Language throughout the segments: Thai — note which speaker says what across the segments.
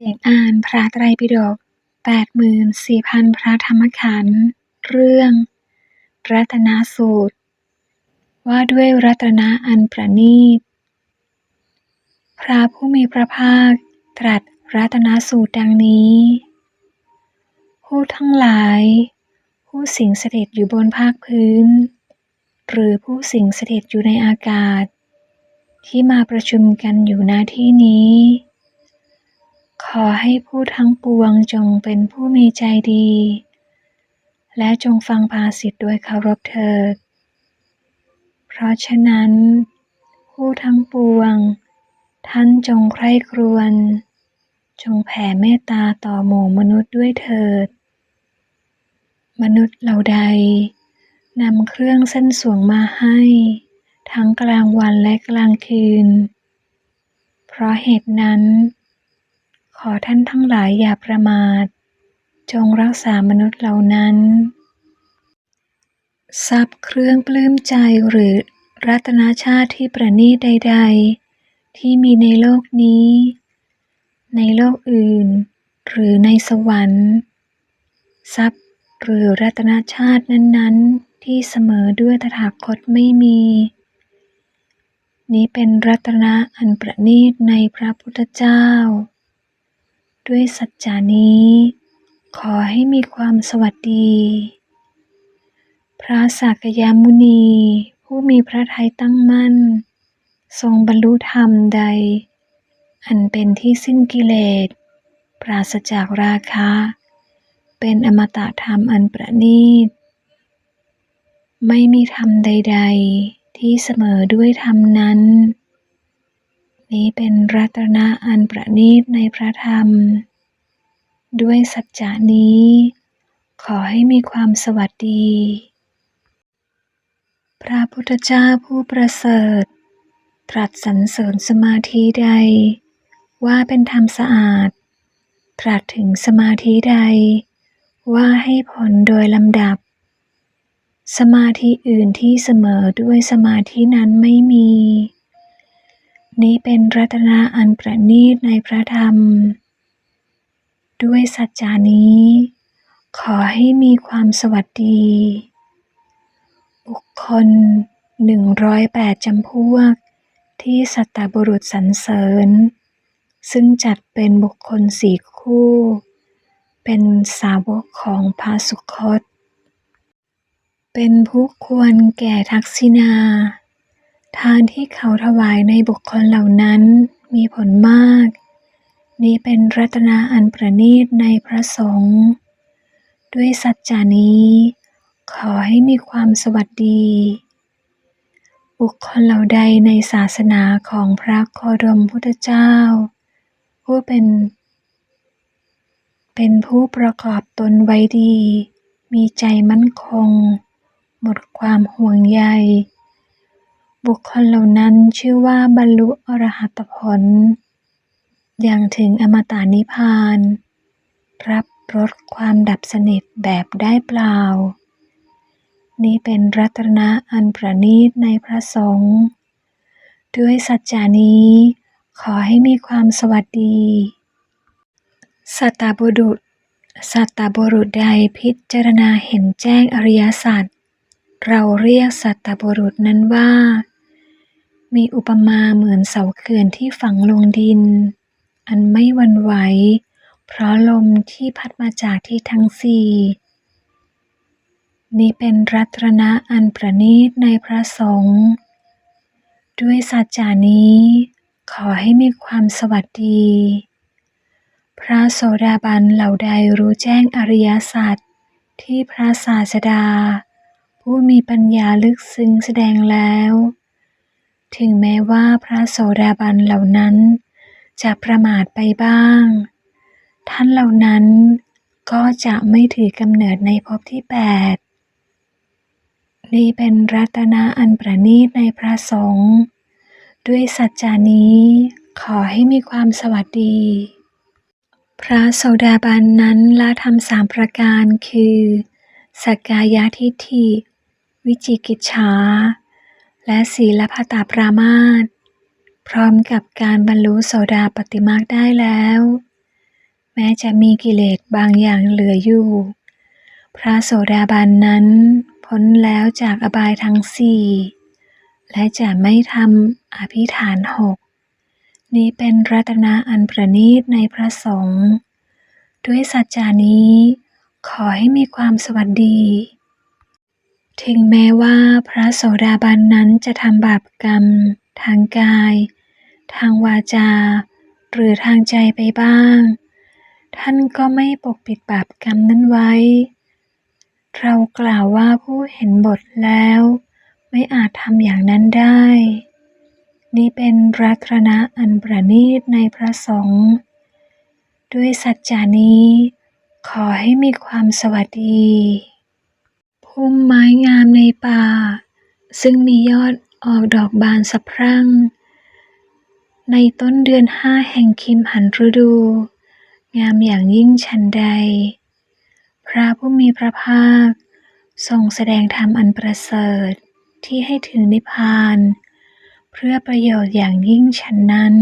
Speaker 1: เสียงอ่านพระไตรปิฎกแปดหมื่นสี่พันพระธรรมขันธ์ เรื่อง รัตนสูตร ว่าด้วยรัตนะอันประณีต พระผู้มีพระภาคตรัสรัตนสูตรดังนี้ ผู้ทั้งหลาย ผู้สิงสถิตอยู่บนภาคพื้น หรือผู้สิงสถิตอยู่ในอากาศ ที่มาประชุมกันอยู่ณที่นี้ ขอให้ผู้ทั้งปวงจงเป็นผู้มีใจดี และจงฟังภาสิทธิ์โดยเคารพเถิด เพราะฉะนั้น ผู้ทั้งปวง ท่านจงใคร่ครวญจงแผ่เมตตาต่อหมู่มนุษย์ด้วยเถิด มนุษย์เหล่าใดนำเครื่องเส้นสวงมาให้ ทั้งกลางวันและกลางคืน เพราะเหตุนั้น ขอท่านทั้งหลายอย่าประมาท จงรักษามนุษย์เหล่านั้น ทรัพย์เครื่องปลื้มใจหรือรัตนาชาติที่ประณีตใด ๆ ที่มีในโลกนี้ ในโลกอื่น หรือในสวรรค์ ทรัพย์หรือรัตนาชาตินั้น ๆ ที่เสมอด้วยตถาคตไม่มี นี้เป็นรัตนะอันประณีตในพระพุทธเจ้า ด้วยสัจจานี้ ขอให้มีความสวัสดี พระสากยามุนี ผู้มีพระทัยตั้งมั่น ทรงบรรลุธรรมใด อันเป็นที่สิ้นกิเลส ปราศจากราคะ เป็นอมตะธรรมอันประณีต ไม่มีธรรมใด ๆ ที่เสมอด้วยธรรมนั้น นี้เป็นรัตนะอันประณีตในพระธรรม ด้วยสัจจานี้ ขอให้มีความสวัสดี พระพุทธเจ้าผู้ประเสริฐ ตรัสสรรเสริญสมาธิใด ว่าเป็นธรรมสะอาด ตรัสถึงสมาธิใด ว่าให้ผลโดยลำดับ สมาธิอื่นที่เสมอด้วยสมาธินั้นไม่มี นี้เป็นรัตนะอันประณีตในพระธรรม ด้วยสัจจานี้ ขอให้มีความสวัสดี บุคคลหนึ่งร้อยแปดจำพวก ที่สัตตบุรุษสรรเสริญ ซึ่งจัดเป็นบุคคลสี่คู่ เป็นสาวกของพระสุคต เป็นผู้ควรแก่ทักษิณา ทานที่เขาถวายในบุคคลเหล่านั้นมีผลมาก นี้เป็นรัตนาอันประณีตในพระสงฆ์ด้วยสัจจานี้ ขอให้มีความสวัสดี บุคคลเหล่าใดในศาสนาของพระโคดมพุทธเจ้า ผู้เป็น เป็นผู้ประกอบตนไว้ดี มีใจมั่นคง หมดความห่วงใย บุคคลเหล่านั้นชื่อว่าบรรลุอรหัตผล อย่างถึงอมตะนิพพาน รับรสความดับสนิทแบบได้เปล่า นี้เป็นรัตนะอันประณีตในพระสงฆ์ด้วยสัจจานี้ ขอให้มีความสวัสดี สัตตบุรุษ สัตตบุรุษใดพิจารณาเห็นแจ้งอริยสัจเราเรียกสัตตบุรุษนั้นว่า มีอุปมาเหมือนเสาเขื่อนที่ฝังลงดิน อันไม่วันไหว เพราะลมที่พัดมาจากที่ทั้งสี่นี้เป็นรัตนะอันประณีตในพระสงฆ์ด้วยสัจจานี้ ขอให้มีความสวัสดี พระโสดาบันเหล่าใดรู้แจ้งอริยสัจที่พระศาสดา ผู้มีปัญญาลึกซึ้งแสดงแล้ว ถึงแม้ว่าพระโสดาบันเหล่านั้น จะประมาทไปบ้าง ท่านเหล่านั้นก็จะไม่ถือกำเนิดในภพที่แปดนี้เป็นรัตนะอันประณีตในพระสงฆ์ด้วยสัจจานี้ขอให้มีความสวัสดี พระโสดาบันนั้นละธรรมสามประการคือ สกายทิฏฐิ วิจิกิจฉา และศีลพัตตปรามาสพร้อมกับการบรรลุโสดาปติมรรคได้แล้ว แม้จะมีกิเลสบางอย่างเหลืออยู่ พระโสดาบันนั้นพ้นแล้วจากอบายทั้งสี่และจะไม่ทำอภิฐานหกนี้เป็นรัตนะอันประณีตในพระสงฆ์ด้วยสัจจานี้ขอให้มีความสวัสดี ถึงแม้ว่าพระโสดาบันนั้นจะทำบาปกรรม ทางกาย ทางวาจา หรือทางใจไปบ้าง ท่านก็ไม่ปกปิดบาปกรรมนั้นไว้ เรากล่าวว่าผู้เห็นบทแล้ว ไม่อาจทำอย่างนั้นได้ นี่เป็นรัตนะอันประณีตในพระสงฆ์ด้วยสัจจานี้ ขอให้มีความสวัสดี พุ่มไม้งามในป่า ซึ่งมียอดออกดอกบานสะพรั่ง ในต้นเดือนห้าแห่งคิมหันฤดู งามอย่างยิ่งฉันใด พระผู้มีพระภาค ทรงแสดงธรรมอันประเสริฐที่ให้ถึงนิพพาน เพื่อประโยชน์อย่างยิ่งฉันนั้น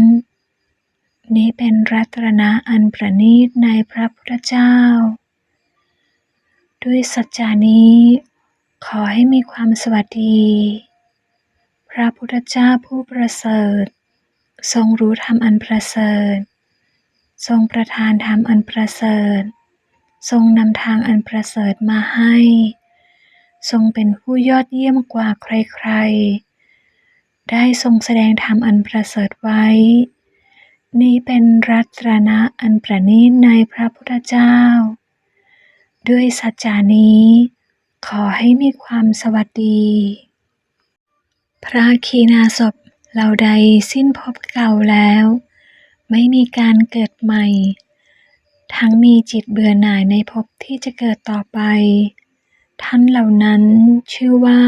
Speaker 1: นี้เป็นรัตนะอันประณีตในพระพุทธเจ้า ด้วยสัจจานี้ ขอให้มีความสวัสดี พระพุทธเจ้าผู้ประเสริฐ ทรงรู้ธรรมอันประเสริฐ ทรงประทานธรรมอันประเสริฐ ทรงนำทางอันประเสริฐมาให้ ทรงเป็นผู้ยอดเยี่ยมกว่าใครๆ ได้ทรงแสดงธรรมอันประเสริฐไว้ นี้เป็นรัตนะอันประณีตในพระพุทธเจ้า ด้วยสัจจานี้ ขอให้มีความสวัสดี พระคีนาศพเหล่าใดสิ้นภพเก่าแล้ว ไม่มีการเกิดใหม่ ทั้งมีจิตเบื่อหน่ายในภพที่จะเกิดต่อไป ท่านเหล่านั้นชื่อว่า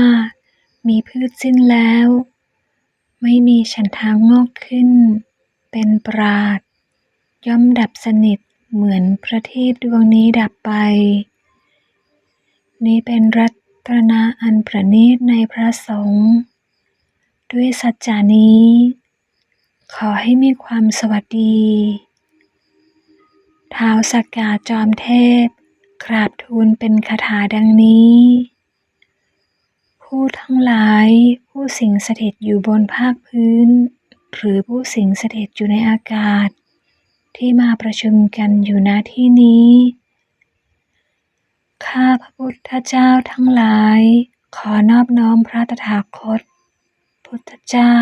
Speaker 1: มีพืชสิ้นแล้ว ไม่มีฉันทางงอกขึ้น เป็นปราดย่อมดับสนิทเหมือนพระเทพดวงนี้ดับไป นี้เป็นรัตนะอันประณีตในพระสงฆ์ด้วยสัจจานี้ ขอให้มีความสวัสดีท้าวสักกาจอมเทพ กราบทูลเป็นคาถาดังนี้ ผู้ทั้งหลายผู้สิงสถิตอยู่บนภาคพื้น หรือผู้สิงสถิตอยู่ในอากาศ ที่มาประชุมกันอยู่ณที่นี้ ข้าพระพุทธเจ้าทั้งหลาย ขอนอบน้อมพระตถาคต พุทธเจ้า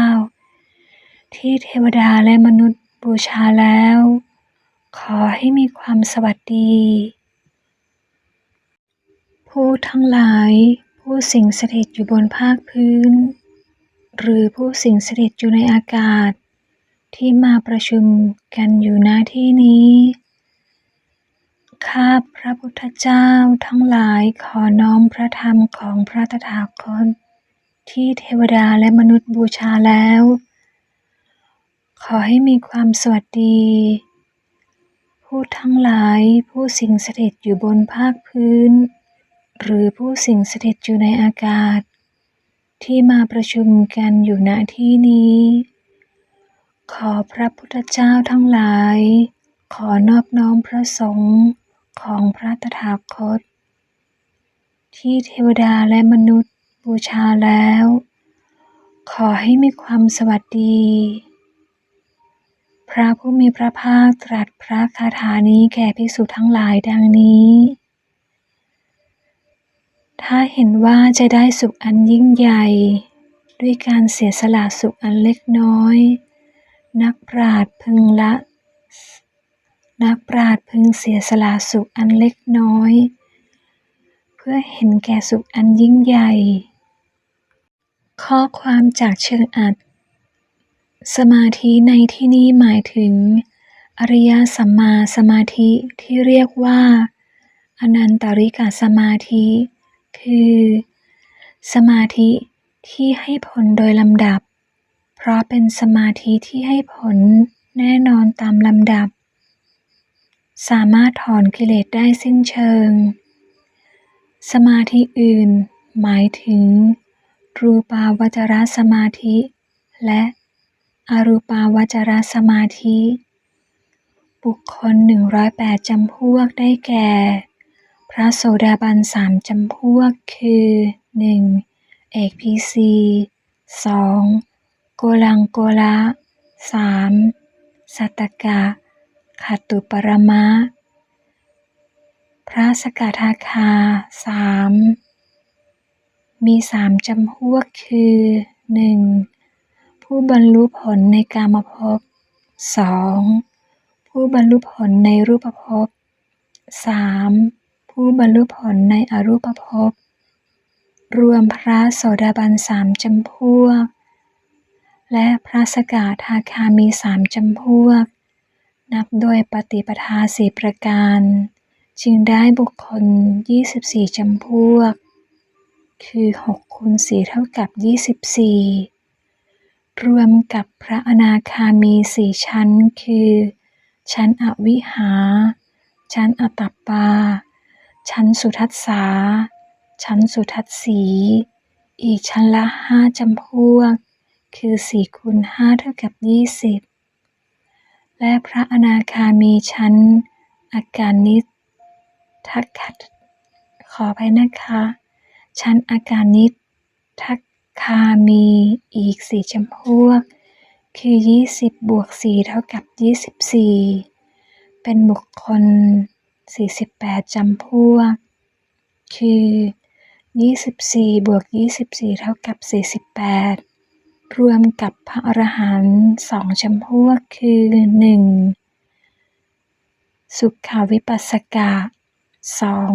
Speaker 1: ที่เทวดาและมนุษย์บูชาแล้ว ขอให้มีความสวัสดี ผู้ทั้งหลาย ผู้สิงสถิตอยู่บนภาคพื้น หรือผู้สิงสถิตอยู่ในอากาศ ที่มาประชุมกันอยู่ณที่นี้ ข้าพระพุทธเจ้าทั้งหลายขอน้อมพระธรรมของพระตถาคต ที่เทวดาและมนุษย์บูชาแล้ว ขอให้มีความสวัสดี ผู้ทั้งหลายผู้สิงสถิตอยู่บนภาคพื้น หรือผู้สิงสถิตอยู่ในอากาศ ที่มาประชุมกันอยู่ณที่นี้ ขอพระพุทธเจ้าทั้งหลายขอนอบน้อมพระสงฆ์ ของพระตถาคต ที่เทวดาและมนุษย์บูชาแล้ว ขอให้มีความสวัสดี พระผู้มีพระภาคตรัสพระคาถานี้แก่ภิกษุทั้งหลายดังนี้ ถ้าเห็นว่าจะได้สุขอันยิ่งใหญ่ ด้วยการเสียสละสุขอันเล็กน้อย นักปราชญ์พึงละ นักปราชญ์พึงเสียสละสุขอันเล็กน้อย เพื่อเห็นแก่สุขอันยิ่งใหญ่ ข้อความจากเชิงอัด สมาธิในที่นี้หมายถึง อริยสัมมาสมาธิที่เรียกว่า อนันตริกสมาธิ คือ สมาธิที่ให้ผลโดยลำดับ เพราะเป็นสมาธิที่ให้ผลแน่นอนตามลำดับ สามารถถอนกิเลสได้สิ้นเชิง สมาธิอื่น หมายถึง รูปาวจรสมาธิ และอรูปาวจรสมาธิ บุคคลหนึ่งร้อยแปดจำพวกได้แก่ พระโสดาบันสามจำพวกคือหนึ่งเอกพีซีสองโกลังโกละสามสัตตกะ ขัตตุปรมะ พระสกทาคาสามมีสามจำพวกคือหนึ่งผู้บรรลุผลในกามภพสองผู้บรรลุผลในรูปภพสามผู้บรรลุผลในอรูปภพ รวมพระโสดาบันสามจำพวก และพระสกทาคามีสามจำพวก นับโดยปฏิปทาสี่ประการ จึงได้บุคคล 24 จำพวก คือ6คูณ4เท่ากับ 24 รวมกับพระอนาคามีสี่ชั้น คือ ชั้นอวิหา ชั้นอตัปปา ชั้นสุทัสสา ชั้นสุทัสสี อีกชั้นละห้าจำพวก คือสี่คูณห้าเท่ากับยี่สิบ และพระอนาคามีชั้นอาการนิทักขัดขอไปนะคะ ชั้นอาการนิทักคามีอีกสี่จำพวก คือยี่สิบบวกสี่เท่ากับยี่สิบสี่เป็นบุคคลสี่สิบแปดจำพวก คือยี่สิบสี่บวกยี่สิบสี่เท่ากับสี่สิบแปด รวมกับพระอรหันต์สองจำพวกคือหนึ่งสุขาวิปัสสกะสอง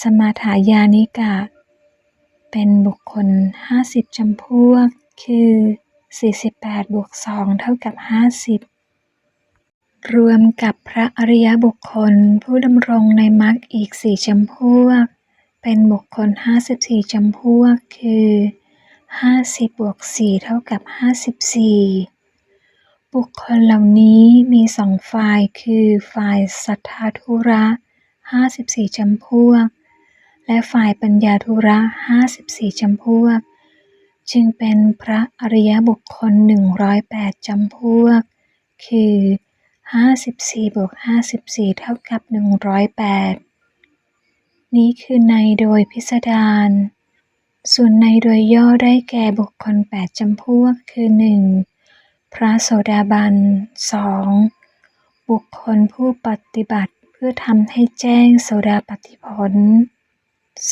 Speaker 1: สมาถายานิกะ เป็นบุคคลห้าสิบจำพวกคือสี่สิบแปดบวกสองเท่ากับห้าสิบรวมกับพระอริยบุคคลผู้ดำรงในมรรคอีกสี่จำพวก เป็นบุคคลห้าสิบสี่จำพวกคือ ห้าสิบบวกสี่เท่ากับห้าสิบสี่บุคคลเหล่านี้มีสองฝ่ายคือฝ่ายสัทธาธุระห้าสิบสี่จำพวก และฝ่ายปัญญาธุระห้าสิบสี่จำพวก จึงเป็นพระอริยบุคคลหนึ่งร้อยแปดจำพวก คือห้าสิบสี่บวกห้าสิบสี่เท่ากับหนึ่งร้อยแปดนี้คือในโดยพิสดาร ส่วนในโดยย่อได้แก่บุคคลแปดจำพวกคือหนึ่งพระโสดาบันสองบุคคลผู้ปฏิบัติเพื่อทำให้แจ้งโสดาปัตติผล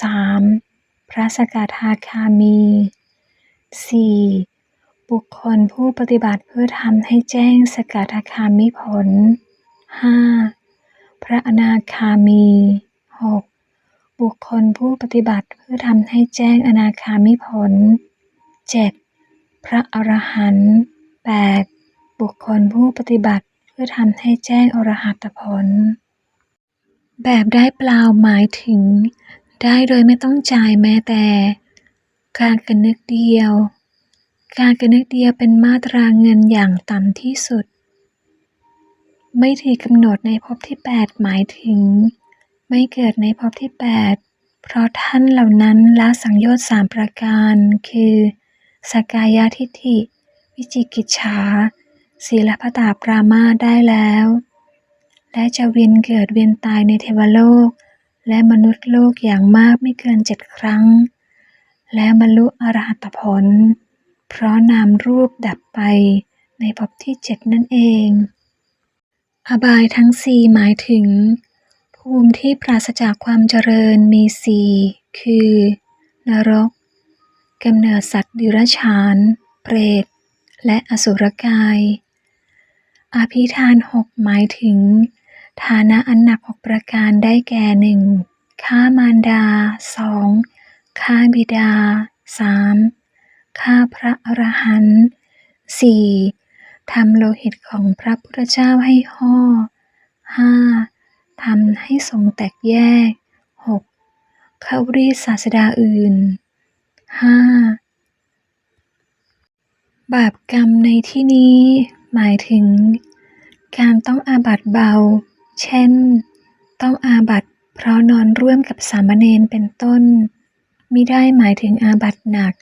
Speaker 1: สามพระสกทาคามีสี่บุคคลผู้ปฏิบัติเพื่อทำให้แจ้งสกทาคามิผลห้าพระอนาคามีหก บุคคลผู้ปฏิบัติเพื่อทำให้แจ้งอนาคามิผลเจ็ดพระอรหันต์ 8. บุคคลผู้ปฏิบัติเพื่อทำให้แจ้งอรหัตผล แบบได้เปล่าหมายถึง ได้โดยไม่ต้องจ่ายแม้แต่ การกระนึกเดียว การกระนึกเดียวเป็นมาตราเงินอย่างต่ำที่สุด ไม่ถือกำหนดในภพที่ 8 หมายถึง ไม่เกิดในภพที่ 8 เพราะท่านเหล่านั้นละสังโยชน์สามประการ คือสกายาทิฏฐิ วิจิกิจฉาศีลพตาปรามาได้แล้ว และจะเวียนเกิดเวียนตายในเทวโลก และมนุษย์โลกอย่างมากไม่เกินเจ็ดครั้ง และบรรลุอรหัตผล เพราะนามรูปดับไปในภพที่เจ็ดนั่นเอง อบายทั้งสี่หมายถึง ภูมิที่ปราศจากความเจริญมีสี่คือ นรกกำเนิดสัตว์ดิรัจฉาน เปรต และอสุรกายอภิธานหกหมายถึง ฐานะอันหนักหกประการได้แก่หนึ่งฆ่ามารดาสองฆ่าบิดาสามฆ่าพระอรหันต์สี่ทำโลหิตของพระพุทธเจ้าให้ห่อห้า ทำให้ทรงแตกแยกหกเข้ารีศาสดาอื่นห้าบาปกรรมในที่นี้ หมายถึง การต้องอาบัตเบา เช่น ต้องอาบัตเพราะนอนร่วมกับสามเณรเป็นต้นมิได้หมายถึงอาบัตหนัก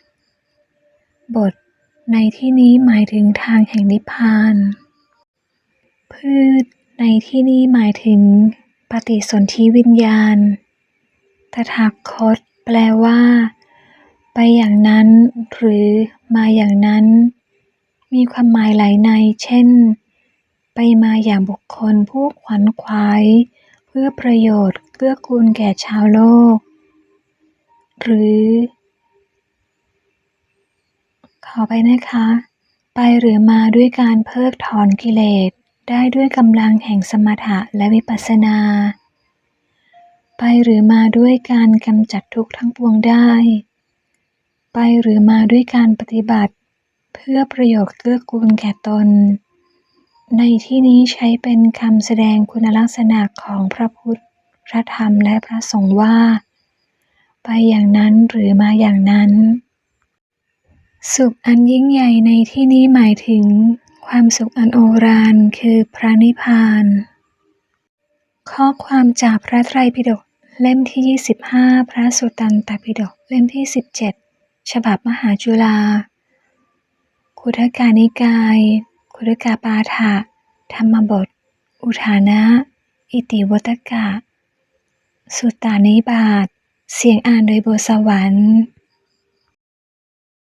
Speaker 1: บท ในที่นี้หมายถึงทางแห่งนิพพาน พืชในที่นี้หมายถึง ปฏิสนธิวิญญาณ ตถาคต แปลว่า ไปอย่างนั้น หรือมาอย่างนั้น มีความหมายหลายใน เช่น ไปมาอย่างบุคคลผู้ขวนขวาย เพื่อประโยชน์เกื้อกูลแก่ชาวโลก หรือ ขอไปนะคะ ไปหรือมาด้วยการเพิกถอนกิเลส ได้ด้วยกำลังแห่งสมถะและวิปัสสนา ไปหรือมาด้วยการกำจัดทุกข์ทั้งปวงได้ ไปหรือมาด้วยการปฏิบัติ เพื่อประโยชน์เกื้อกูลแก่ตน ในที่นี้ใช้เป็นคำแสดงคุณลักษณะของพระพุทธ พระธรรมและพระสงฆ์ว่า ไปอย่างนั้นหรือมาอย่างนั้นสุขอันยิ่งใหญ่ในที่นี้หมายถึง ความสุขอันโอฬารคือพระนิพพาน ข้อความจากพระไตรปิฎกเล่มที่ 25 พระสุตตันตปิฎกเล่มที่ 17 ฉบับมหาจุฬาคุถกานิกาย คุถกาปาฐะธรรมบท อุทานะ อิติวตกะ สุตตานิบาต เสียงอ่านโดยโบสวรรค์